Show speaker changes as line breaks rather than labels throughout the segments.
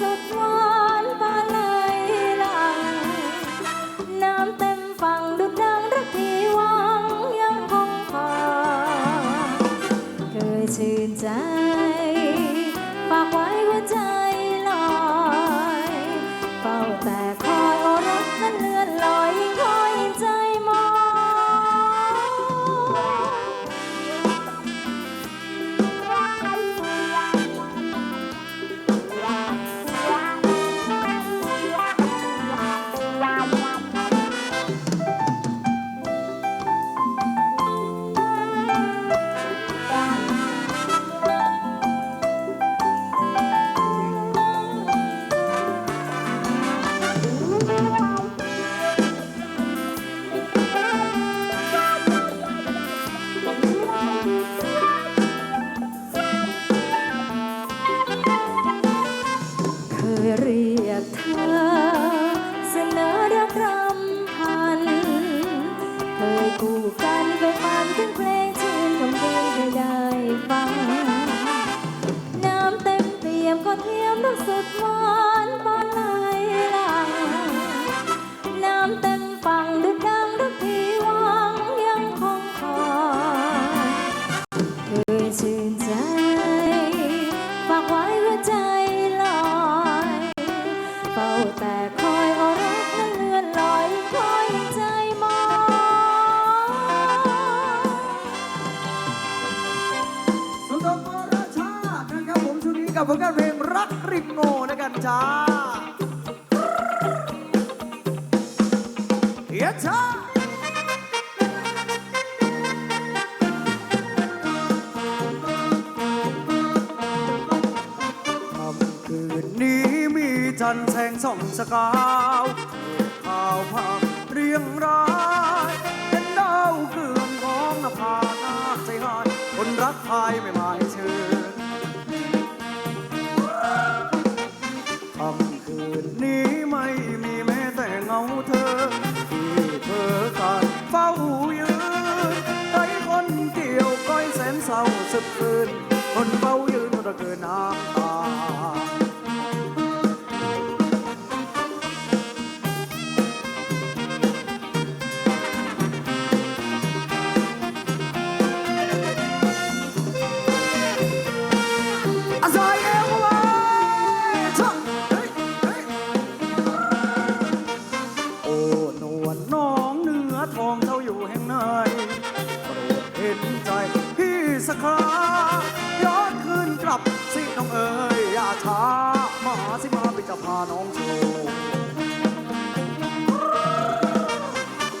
สุดหวานบานไหลังน้ำเต็ม ยเรียกเธอ เสนอรักรำพัน เคยกู่กันเคยฟังถึงเพลงชื่นคำเพลงให้ได้ฟัง น้ำเต็มเตียมก็เทียมรู้สึกว่น Oh. จัน
แสงส่องสกาวข่าวพาพเรียงรายเป็นดาวเกลื่อนร้องนภาหน้าใจหายคนรักใคยไม่หมายเชิญคำคืนนี้ไม่มีแม้แต่เงาเธอ ที่เธอกันเฝ้ายืนใจคนเกี่ยวก้อยแสนเศร้าสึกคืนคนเฝ้ายืนระเกินน้ำ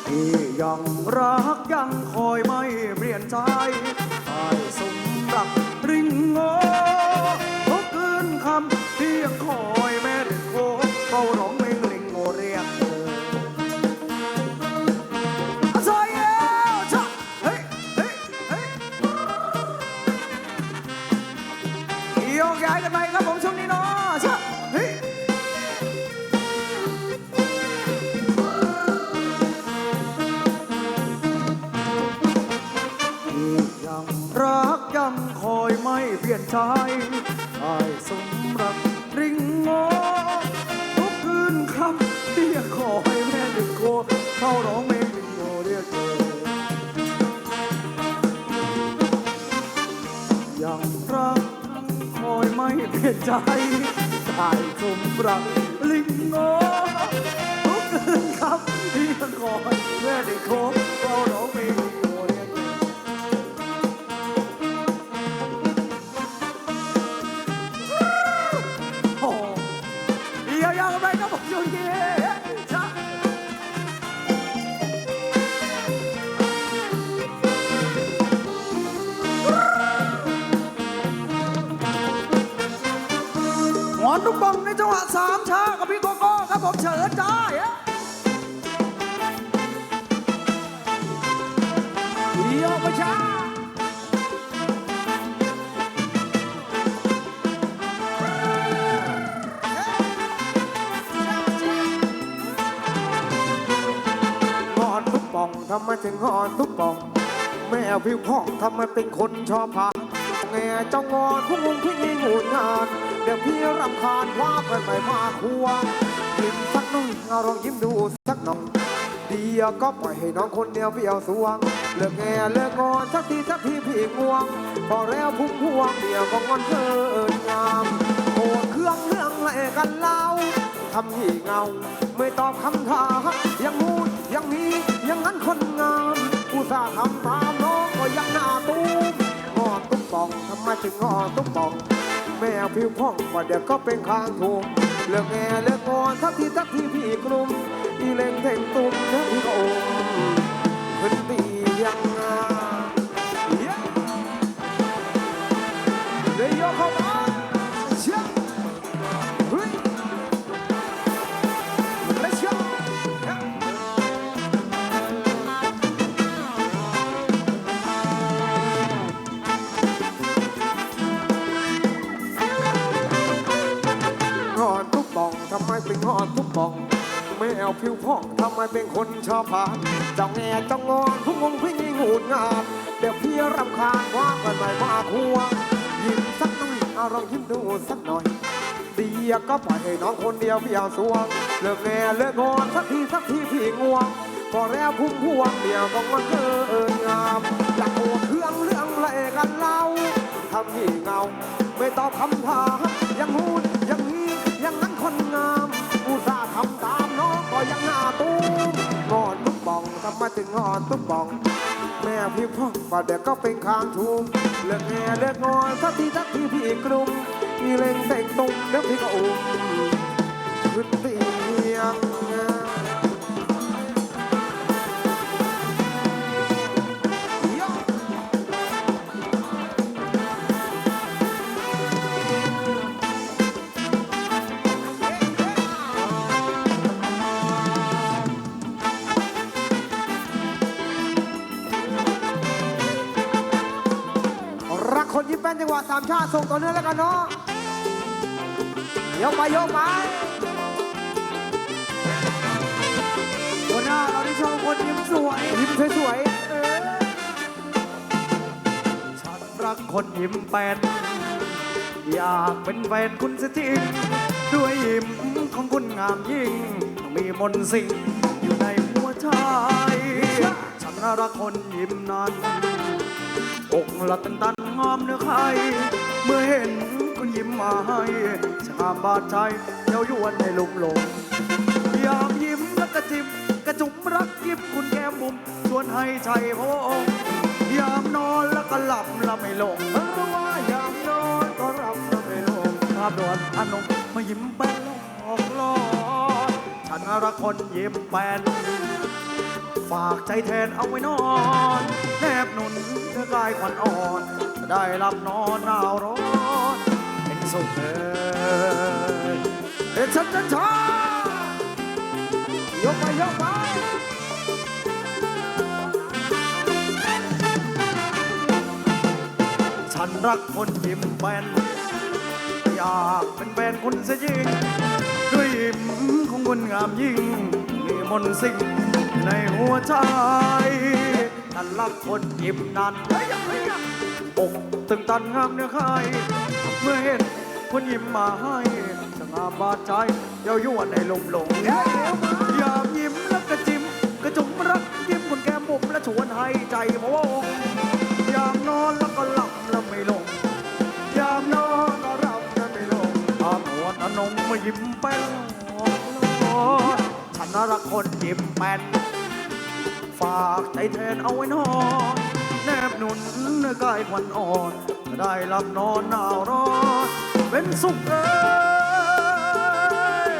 ที่ยังรักยังคอยมา ชายชายสมรักริงโงทุกคืนครับเรียกขอให้แม่ดึงโคเข้าร้องเพลงริงโงเรียกเธอยังรักคอยไม่เปลี่ยนใจชาย
สมรัก ผมเฉินได้อะเดียวประชาหอนทุกป่องทำไมถึงหอนทุกป่อง แม่ผิวพ่องทำไมเป็นคนชอบพาแง่เจ้างอนผู้งงพี่งูงาน เดี๋ยวพี่รำคาญว่าเกันไปมาควง ยิ้มสักหน่อยเอาลองยิ้มดูสักหน่อยเดียวก็ปล่อยให้น้องคนเดียวเพียวสวง เลิกแง่เลิกงอนสักทีสักทีพี่ง่วง พอแล้วพุ่งพวงเดียวก็งอนเกินงามโอ้เครื่องเรื่องอะไรกันเล่าทำที่เงา ไม่ตอบคำถามยังมูดยังมียังงั้นคนงามอุตส่าห์ทำตามน้องก็ยังหน้าตูมงอตุ้มปองทำไมถึงงอตุ้มปอง แมวผิวพ่องว่าเดี๋ยวก็เป็นคางทูม เลิกแง่เลิกงอนทักทีทักทีพี่กลุ่มอีเล่งเท่งตุ้มแล้วพี่ก็อมพื้นตียัง ทำไมเป็นงอนทุกป่องไม่เอาผิวพ่องทำไมเป็นคนชอบผ่านเจ้าแง่เจ้างอนผู้งงพี่งหูดงามเดี๋ยวพี่รำคาญว่ากันไม่มาคัวยิ้มสักหน่อยเอาลองยิ้มดูสักหน่อยเดียก็ปล่อยให้น้องคนเดียวพี่เอาสวงเลิกแง่เลิกงอนสักทีสักทีพี่ง่วงพอแล้วพุ่มพวงเดียวก็มันเกินงามอยากโอดเครื่องเรื่องอะไรกันเล่าทำที่เงา ไม่ตอบคำถามยังหู ถึงงอนทุกป่อง แม่พี่พ่องป่าเด็กก็เป็นคางทูมเลิกแง่เลิกงอนสักทีสักทีพี่กลุ่มอีเล่งเต่งตุ้มแล้วพี่ก็อุ้มขึ้นตี สามชาติส่งต่อเนื่องแล้วกันเนาะยกไปยกไปหัวหน้าเราที่ชอบคนยิ้มสวยยิ้มสวยๆเออ
ฉันรักคนยิ้มแป้นอยากเป็นแฟนคุณสักทีด้วยยิ้มของคุณงามยิ่ง มีมนต์สิ่งอยู่ในหัวใจ ฉันรักคนยิ้มนั้นอกละตันตัน งอมเนื้อใครเมื่อเห็นคุณยิ้มมาให้ชามบาดใจเย้ายวนในลุมหลงอยากยิ้มแล้วกระจิบกระจุมรักยิ้มคุณแก้มบุมชวนให้ใจพระองค์ยามนอนแล้วก็หลับแล้วไม่ลงเพราะว่ายามนอนก็หลับแล้วไม่ลงภาพดวนอนงมายิ้มแป้นหลอกล่อฉันรักคนยิ้มแป้นฝากใจแทนเอาไว้นอน แนบหนุนเนื้อกายขวัญอ่อน ได้รับนอนหนาวร้อนเป็นสุขเถิด
เด็ดชัดชัดช้ายกไปยกไป
ฉันรักคนยิ้มแป้นอยากเป็นแฟนคุณเสียยิ่งด้วยยิ้มของคนงามยิ่ง มีมนต์สิ่งในหัวใจฉันรักคนยิ้มนั้น อกตึงตันงามเนื้อใครเมื่อเห็นคนยิ้มมาให้สง่าบาดใจเย้ายวนในลมหลงอยากยิ้มแล้วกระจิ้มกระจุมรักยิ้มบนแก้มบุมและชวนให้ใจพวงอยากนอนแล้วก็หลับแล้วไม่ลงอยากนอนก็หลับแล้วไม่ลงตามหัวนนงมายิ้มแป้นหลอกฉันน่ารักคนยิ้มแป้นฝากใจแทนเอาไว้นอน แนบหนุนกายควันอ่อน ได้รับนอนหนาวร้อนเป็นสุขเล
ย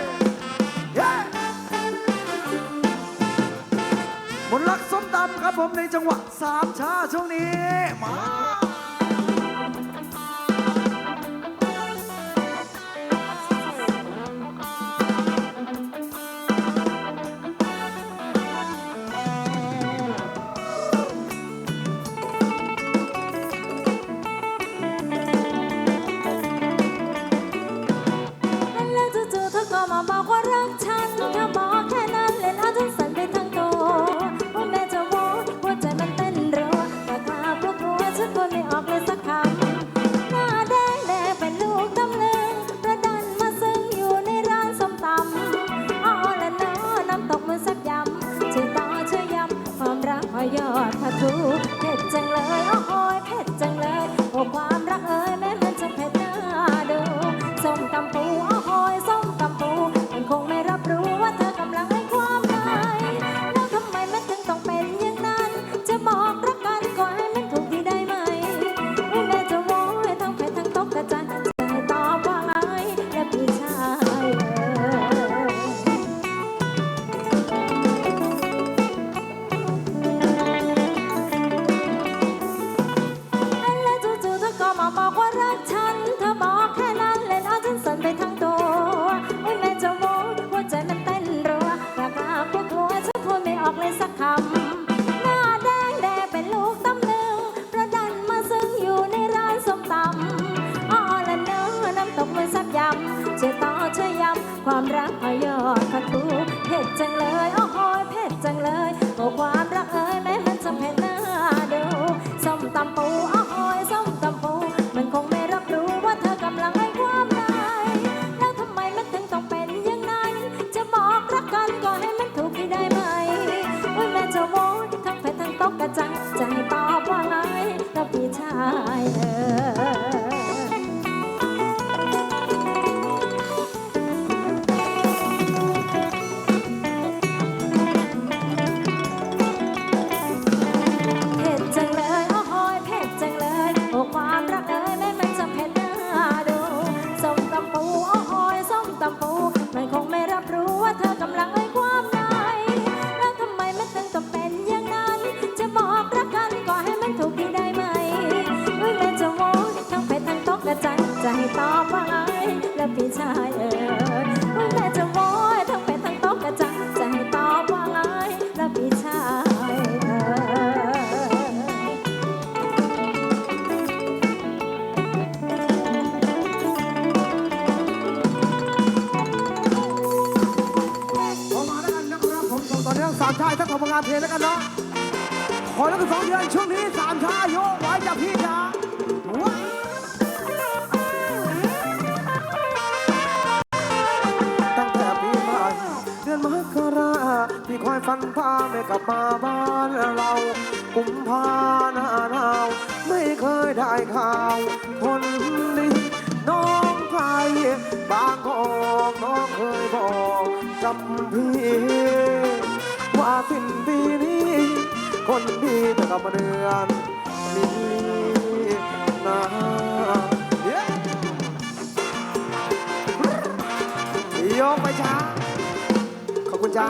บนรักส้มตำครับผมในจังหวะสามชาช่วงนี้ มา ทุกข์แต่ใจานเพล
งแล้วกันเนาะขอแล้วก็สองเดือนช่วงนี้สามท้าโยไว้อยจากพี่จ้าตั้งแต่ปีใหม่เดือนมกราพี่คอยฟันผ้าไม่กลับมาบ้านเรากุมภานาหนาวไม่เคยได้ข่าวคนดีน้องไทยบางกอกน้องเคยบอกกับพี่ สิ้นปีนี้ คนดีจะกลับมาเดือนมีนาโยกไปจ้าขอบคุณจ้า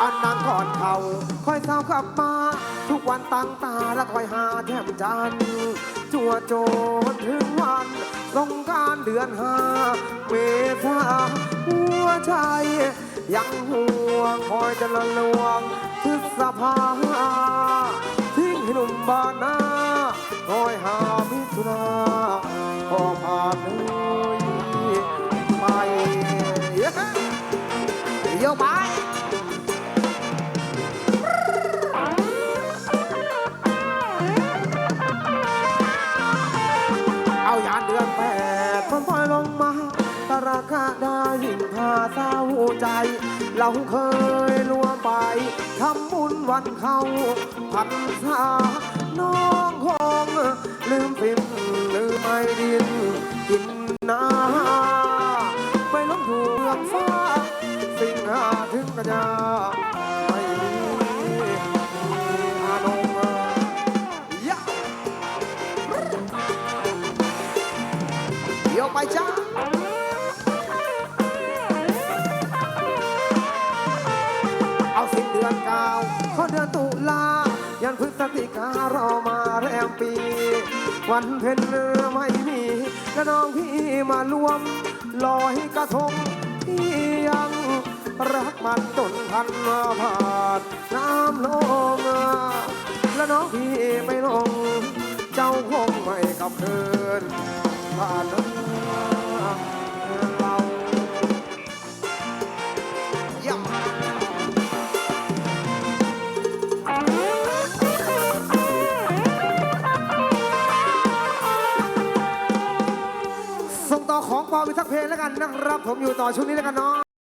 อันนางก่อนเขาค่อยเศร้าขับมา ทุกวันตั้งตาและคอยหาแทมจันจั่วโจนถึงวัน สงการเดือนห้าเมษาหัวใจ ยังห่วงคอยจะละลวงพฤษภาทิ้งให้หนุ่มบ้านนาคอยหามิตราพอผ่านเลยไปเยอะไป ก็ได้ยิ่งพาเศร้าใจ เราเคยรวมไปทำบุญวันเขาพันษาน้องคงลืมฟิมลืมไม่ดินกินนาไปล้มถูกฟ้า สิ่งหาถึงกระยา การอมาแรมปี วันเพ็ญไม่มีและน้องพี่มารวมลอยกระทงที่ยังรักมันจนพันผ่านน้ำลงและน้องพี่ไม่ลง เจ้าคงไม่กลับคืนผ่านเร ไปทักเพลงแล้วกันนะครับผมอยู่ต่อช่วงนี้แล้วกันเนาะ